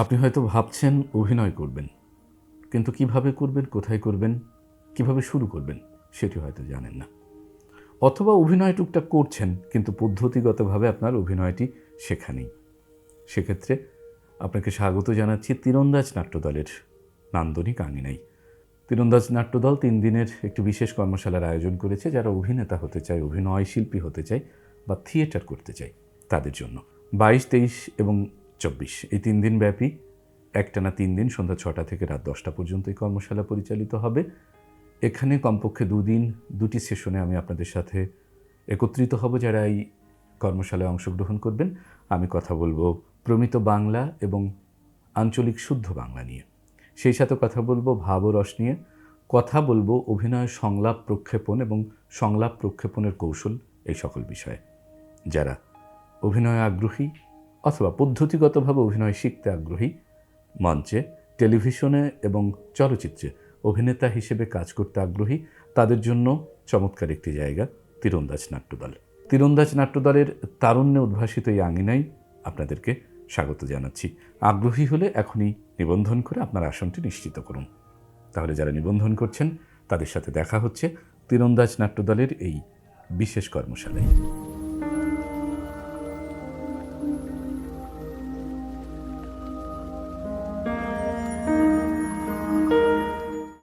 আপনি হয়তো ভাবছেন অভিনয় করবেন, কিন্তু কীভাবে করবেন, কোথায় করবেন, কীভাবে শুরু করবেন, সেটি হয়তো জানেন না। অথবা অভিনয় টুকটাক করছেন, কিন্তু পদ্ধতিগতভাবে আপনার অভিনয়টি শেখা নেই সেক্ষেত্রে আপনাকে স্বাগত জানাচ্ছি তীরন্দাজ নাট্যদলের নান্দনিক আঙিনাই তীরন্দাজ নাট্যদল তিন দিনের একটি বিশেষ কর্মশালার আয়োজন করেছে, যারা অভিনেতা হতে চায় অভিনয় শিল্পী হতে চায় বা থিয়েটার করতে চায় তাদের জন্য। বাইশ, তেইশ এবং চব্বিশ। এই তিন দিন ব্যাপী একটানা তিন দিন সন্ধ্যা ছটা থেকে রাত দশটা পর্যন্ত এই কর্মশালা পরিচালিত হবে। এখানে কমপক্ষে দুদিন, দুটি সেশনে আমি আপনাদের সাথে একত্রিত হব যারা এই কর্মশালায় অংশগ্রহণ করবেন। আমি কথা বলব প্রমিত বাংলা এবং আঞ্চলিক শুদ্ধ বাংলা নিয়ে। সেই সাথে কথা বলব ভাব ও রস নিয়ে। কথা বলব অভিনয় সংলাপ প্রক্ষেপণ এবং সংলাপ প্রক্ষেপণের কৌশল এই সকল বিষয়ে। যারা অভিনয় আগ্রহী অথবা পদ্ধতিগতভাবে অভিনয় শিখতে আগ্রহী, মঞ্চে, টেলিভিশনে এবং চলচ্চিত্রে অভিনেতা হিসেবে কাজ করতে আগ্রহী, তাদের জন্য চমৎকার একটি জায়গা, তীরন্দাজ নাট্যদল। তীরন্দাজ নাট্যদলের তারুণ্যে উদ্ভাসিত এই আঙিনাই আপনাদেরকে স্বাগত জানাচ্ছি। আগ্রহী হলে এখনই নিবন্ধন করে আপনার আসনটি নিশ্চিত করুন। তাহলে যারা নিবন্ধন করছেন, তাদের সাথে দেখা হচ্ছে তীরন্দাজ নাট্যদলের এই বিশেষ কর্মশালায়।